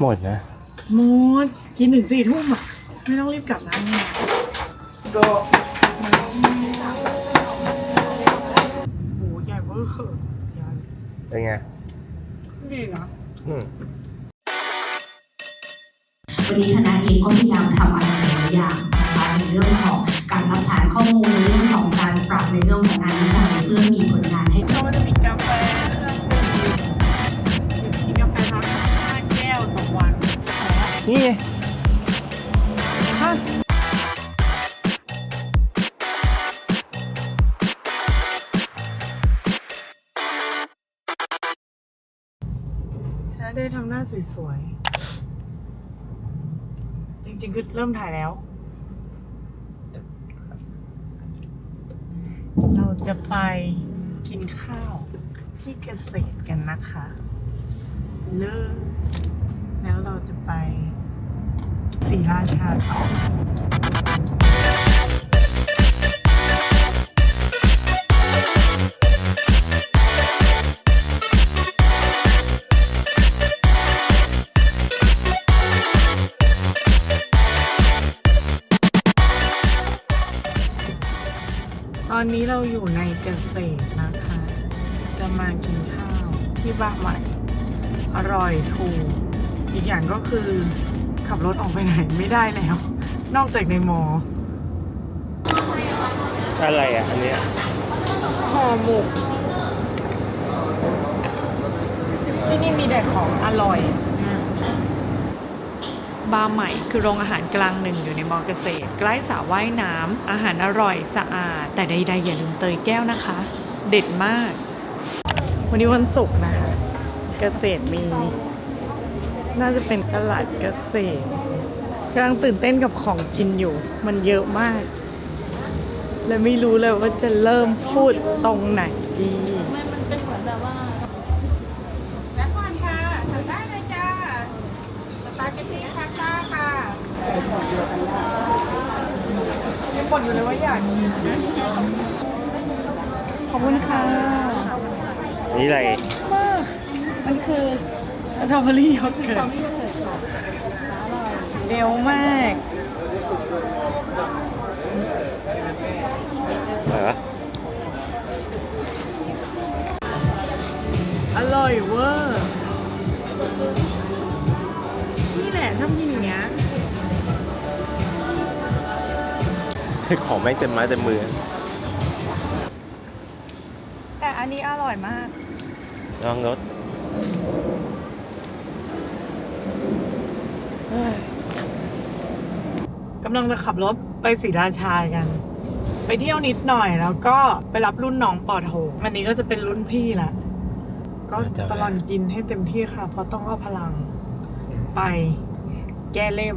หมดนะหมดกินถึงสี่ทุ่มอะไม่ต้องรีบกลับนะก็โหใหญ่เวอร์ใหญ่เป็นไง ดีนะอืมวันนี้คณะเองก็พยายามทำอะไรหลายอย่างนะคะในเรื่องของการรับฐานข้อมูลในเรื่องของการปรับในเรื่องของงานวิจัยเพื่อมีผลงาน นี่ไงฮะฉันได้ทำหน้าสวยๆ จริงๆ คือเริ่มถ่ายแล้ว เราจะไปกินข้าวที่เกษตรกันนะคะ เลิก แล้วเราจะไปศรีราชาต่อตอนนี้เราอยู่ในเกษตรนะคะ จะมากินข้าวที่บ้านใหม่ อร่อยถูก อีกอย่างก็คือขับรถออกไปไหนไม่ได้แล้ว นอกจากในมอ อะไรอะ อันเนี้ยห่อหมกที่นี่มีแต่ของอร่อย บาร์ใหม่คือโรงอาหารกลางหนึ่งอยู่ในมอเกษตร ใกล้สระว่ายน้ำอาหารอร่อยสะอาด แต่ใดๆอย่าลืมเตยแก้วนะคะ เด็ดมาก วันนี้วันศุกร์นะคะ เกษตรมี น่าจะเป็นตลาดเกษตรกำลังตื่นเต้นกับของกินอยู่ มันเยอะมาก และไม่รู้เลยว่าจะเริ่มพูดตรงไหนดีแม่พรค่ะสั่งได้เลยจ้าสปาเกตตี้พาสต้าค่ะยังบ่นอยู่เลยว่าอยากกินขอบคุณค่ะอันนี่อะไรมากมันคือ สตรอเบอรี่โยเกิร์ตเร็วมากเหรออร่อยเวอร์นี่แหละชอบกินอย่างเงี้ยของไม่งเต็มไม้เต็มมือ แต่อันนี้อร่อยมากลองรถ กำลังจะขับรถไปศรีราชากัน ไปเที่ยวนิดหน่อยแล้วก็ไปรับรุ่นน้องปอโทวันนี้ก็จะเป็นรุ่นพี่ละก็ตลอดกินให้เต็มที่ค่ะ เพราะต้องเอาพลังไปแก้เล่ม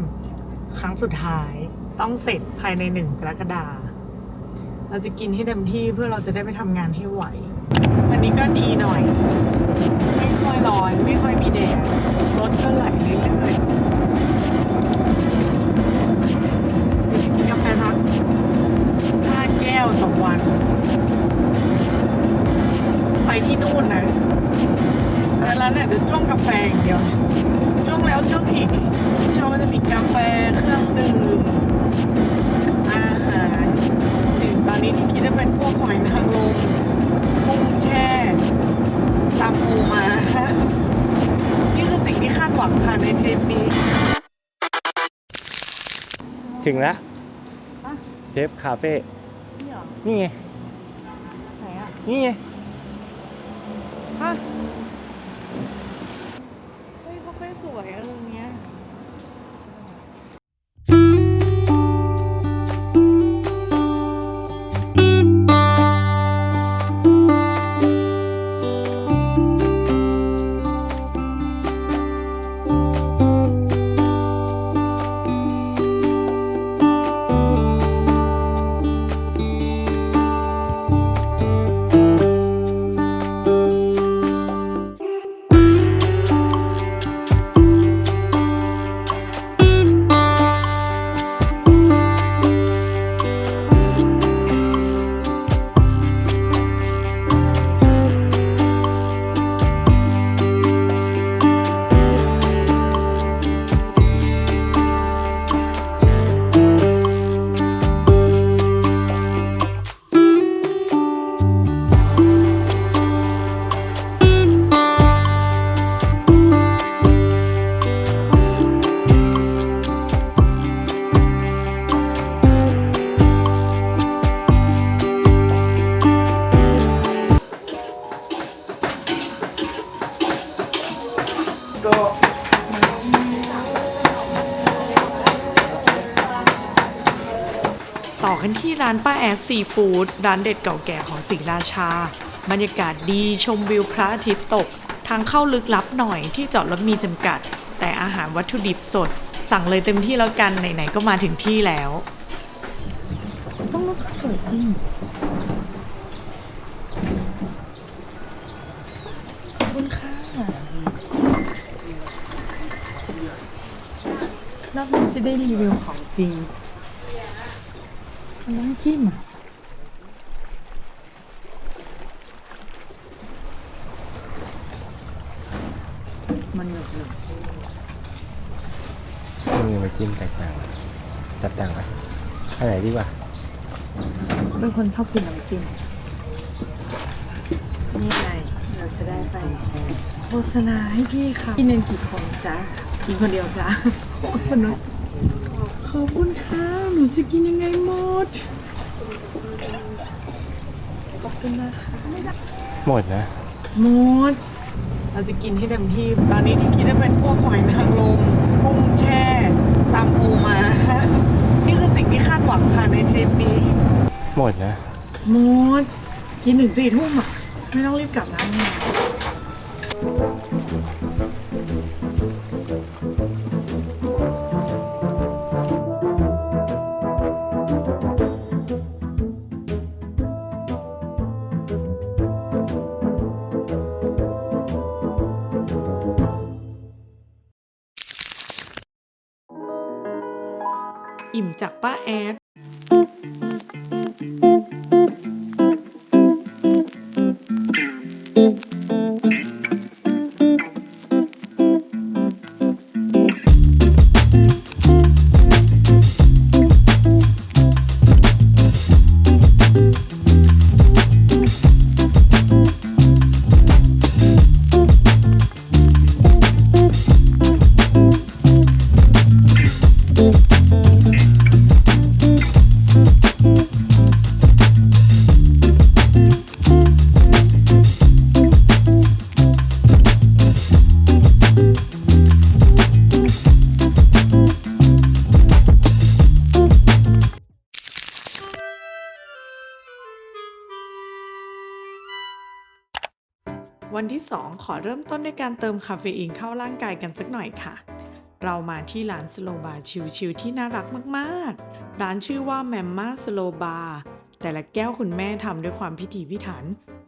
ครั้งสุดท้ายต้องเสร็จภายในหนึ่งกรกฎาเราจะกินให้เต็มที่เพื่อเราจะได้ไปทำงานให้ไหว วันนี้ก็ดีหน่อย ไม่ค่อยร้อนไม่ค่อยมีแดดรถก็ไหลเรื่อยๆ วต่อวัน ไปที่นู่นนะแล้วเนี่ยจะจ้องกาแฟอย่างเดียวจ้องแล้วจ้องอีกชอบมันจะมีกาแฟเครื่องดื่มอาหารถึงตอนนี้ที่คิดว่าเป็นพวกหอยนางรมกุ้งแช่ตำปูมา นี่คือสิ่งที่คาดหวังค่ะในทริปนี้ถึงแล้วอะเชฟคาเฟ่ นี่เหรอ นี่ไง ไหนอะ นี่ไง ฮะ แอดซีฟู้ดร้านเด็ดเก่าแก่ของศรีราชา บรรยากาศดีชมวิวพระอาทิตย์ตก ทางเข้าลึกลับหน่อยที่จอดรถมีจำกัด แต่อาหารวัตถุดิบสด สั่งเลยเต็มที่แล้วกัน ไหนๆก็มาถึงที่แล้วต้องรถก็สวยจริงขอบคุณค่ะรอบนี้จะได้รีวิวของจริงน้ำจิ้มอะ มันหนึบหนึบมีมาจิ้มแตกต่างแตกต่างไหมอันไหนดีกว่าเป็นคนชอบกินน้ำจิ้มนี่ไงเราจะได้ไปโฆษณาให้พี่ค่ะกินกันกี่คนจ๊ะกินคนเดียวจ้ะคนนู้นขอบคุณค่ะหนูจะกินยังไงหมดขอบคุณนะคะหมดนะหมด เราจะกินให้เต็มที่ ตอนนี้ที่คิดได้เป็นพวกหอยนางรมกุ้งแช่ตามปูมา นี่คือสิ่งที่คาดหวังค่ะในทริปนี้หมดนะหมดกินถึงสี่ทุ่มอะ ไม่ต้องรีบกลับนะเนี่ย จากป้าแอด วันที่ 2 ขอเริ่มต้นด้วยการเติมคาเฟอีนเข้าร่างกายกันสักหน่อยค่ะ เรามาที่ร้านสโลบาร์ชิลๆที่น่ารักมากๆ ร้านชื่อว่าแมมมาสโลบาร์แต่ละแก้วคุณแม่ทำด้วยความพิถีพิถัน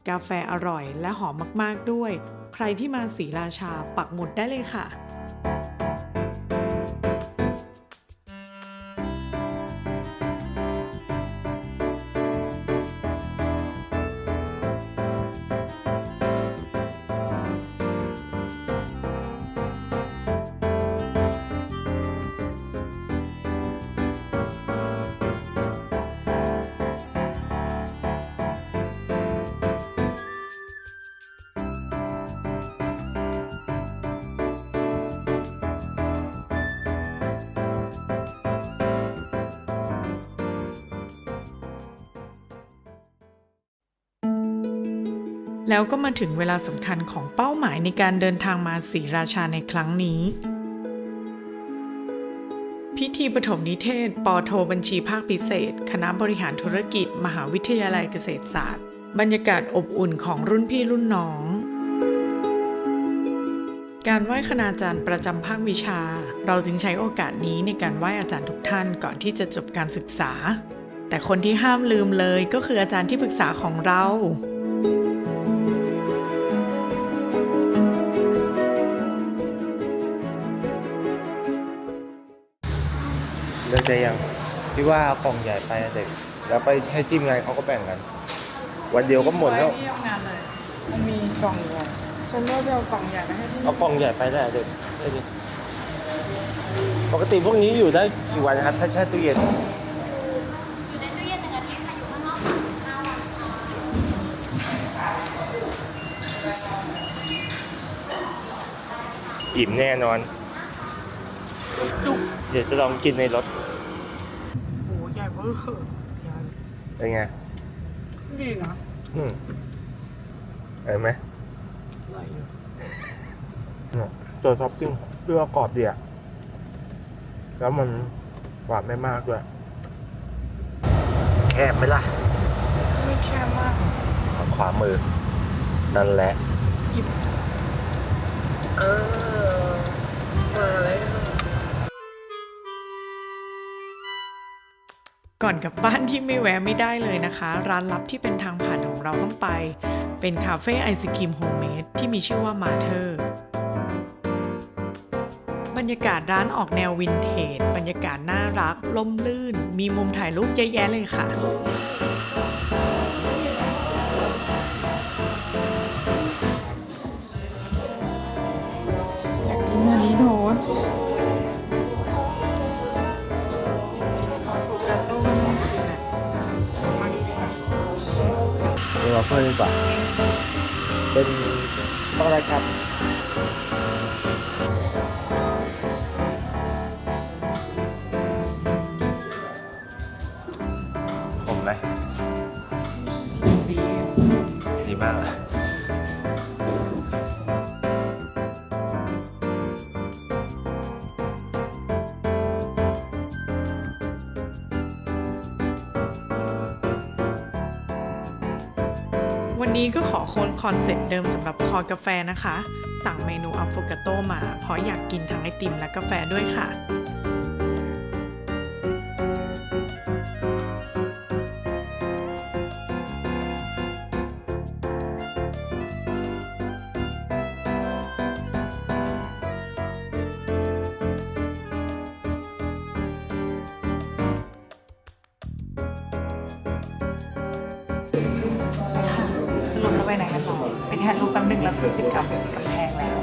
กาแฟอร่อยและหอมมากๆด้วย ใครที่มาศรีราชาปักหมุดได้เลยค่ะ แล้วก็มาถึงเวลาสำคัญของเป้าหมายในการเดินทางมาศรีราชาในครั้งนี้ พิธีปฐมนิเทศปอโทบัญชีภาคพิเศษ คณะบริหารธุรกิจ มหาวิทยาลัยเกษตรศาสตร์ บรรยากาศอบอุ่นของรุ่นพี่รุ่นน้อง การไหว้คณาจารย์ประจำภาควิชา เราจึงใช้โอกาสนี้ในการไหว้อาจารย์ทุกท่านก่อนที่จะจบการศึกษา แต่คนที่ห้ามลืมเลยก็คืออาจารย์ที่ปรึกษาของเรา เลือกใจยังพี่ว่าเอากล่องใหญ่ไปอะเด็กแล้วไปให้จิ้มไงเขาก็แบ่งกัน วันเดียวก็หมดแล้วที่ทำงานเลยมันมีกล่องใหญ่ฉันว่าจะเอากล่องใหญ่ไปให้ที่เอากล่องใหญ่ไปได้เด็กได้ดิปกติพวกนี้อยู่ได้กี่วันครับถ้าแช่ตู้เย็นอยู่ในตู้เย็นหนึ่งอาทิตย์ค่ะอยู่ข้างนอกสามถึงห้าวันค่ะอิ่มแน่นอน เดี๋ยวจะลองกินในรถโอ้โหใหญ่เวอร์ใหญ่เป็นไงดีนะอืมเห็นไหมอร่อยอยู่เนี่ยตัวท็อปปิ้งพี่ว่ากรอบดีอะแล้วมันหวานไม่มากด้วยแคบไหมล่ะ ไม่แค่มากขวามือ นั่นแหละ เออ มาแล้ว ก่อนกลับบ้านที่ไม่แวะไม่ได้เลยนะคะ ร้านลับที่เป็นทางผ่านของเราต้องไป เป็นคาเฟ่ไอศครีมโฮมเมดที่มีชื่อว่ามาเธอร์บรรยากาศร้านออกแนววินเทจ บรรยากาศน่ารักล่มลื่น มีมุมถ่ายรูปเยอะแยะเลยค่ะ เดี๋ยวเราเพิ่มดีกว่า เป็นต้องอะไรครับ ค้นคอนเซ็ปต์เดิมสำหรับคอกาแฟนะคะ สั่งเมนูอัฟโฟกาโตมา เพราะอยากกินทั้งไอติมและกาแฟด้วยค่ะ รุปเราไปไหนกันต่อไปถ่ายรูปแป๊บนึงแล้วก็จะกลับกำแพงแล้ว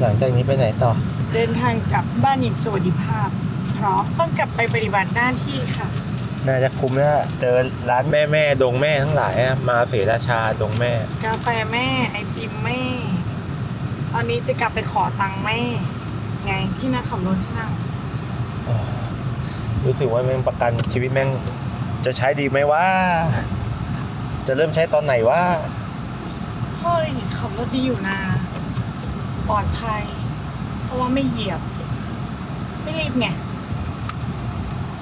หลังจากนี้ไปไหนต่อ เดินทางกลับบ้านอย่างสวัสดิภาพ เพราะต้องกลับไปปฏิบัติหน้าที่ค่ะ น่าจะคุ้มแล้วเจอร้านแม่แม่ดงแม่ทั้งหลายอะมาเสราชาดงแม่ กาแฟแม่ไอติมแม่ ตอนนี้จะกลับไปขอตังค์แม่ ไงที่น่าขับรถให้นั่งรู้สึกว่าแม่งประกันชีวิตแม่งจะใช้ดีไหมว่า จะเริ่มใช้ตอนไหนว่า เฮ้ยขับรถดีอยู่นะ ปลอดภัย เพราะว่าไม่เหยียบ ไม่รีบไง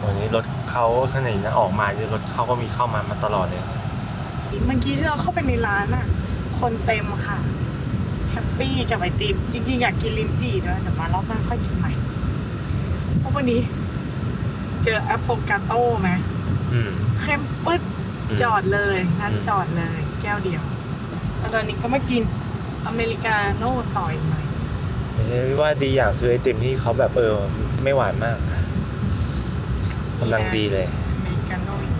วันนี้รถเขาข้างในนะออกมาเนี่ยรถเขาก็มีเข้ามามาตลอดเลย เมื่อกี้ที่เราเข้าไปในร้านอะคนเต็มค่ะ แฮปปี้กับไอติมจริงๆอยากกินลิ้นจี่ด้วยแต่มารอบหน้าค่อยกินใหม่เพราะวันนี้ เจอแอปโฟกาโต้ไหมอืมเข้มปึ๊ดอืมจอดเลยนัดอืมจอดเลย แก้วเดียวแล้วตอนนี้ก็มากิน อเมริกาโน่ต่ออีกหน่อยพี่ว่าดีอย่างคือไอติมที่เขาแบบเออ ไม่หวานมากกำลังดีเลย อเมริกาโน่อีก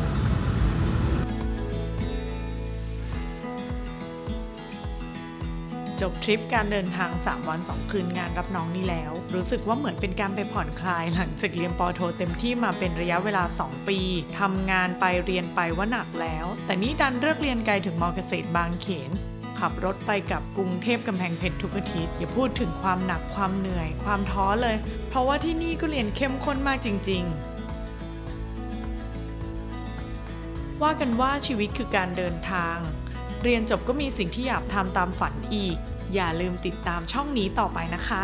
จบทริปการเดินทาง 3 วัน 2 คืนงานรับน้องนี่แล้ว รู้สึกว่าเหมือนเป็นการไปผ่อนคลาย หลังจากเรียนปอโทเต็มที่มาเป็นระยะเวลา 2 ปีทำงานไปเรียนไปว่าหนักแล้ว แต่นี่ดันเลือกเรียนไกลถึงมอเกษตรบางเขน ขับรถไปกับกรุงเทพกำแพงเพชรทุกอาทิตย์อย่าพูดถึงความหนักความเหนื่อย ความท้อเลย เพราะว่าที่นี่ก็เรียนเข้มข้นมากจริง ๆ ว่ากันว่าชีวิตคือการเดินทาง เรียนจบก็มีสิ่งที่อยากทำตามฝันอีก อย่าลืมติดตามช่องนี้ต่อไปนะคะ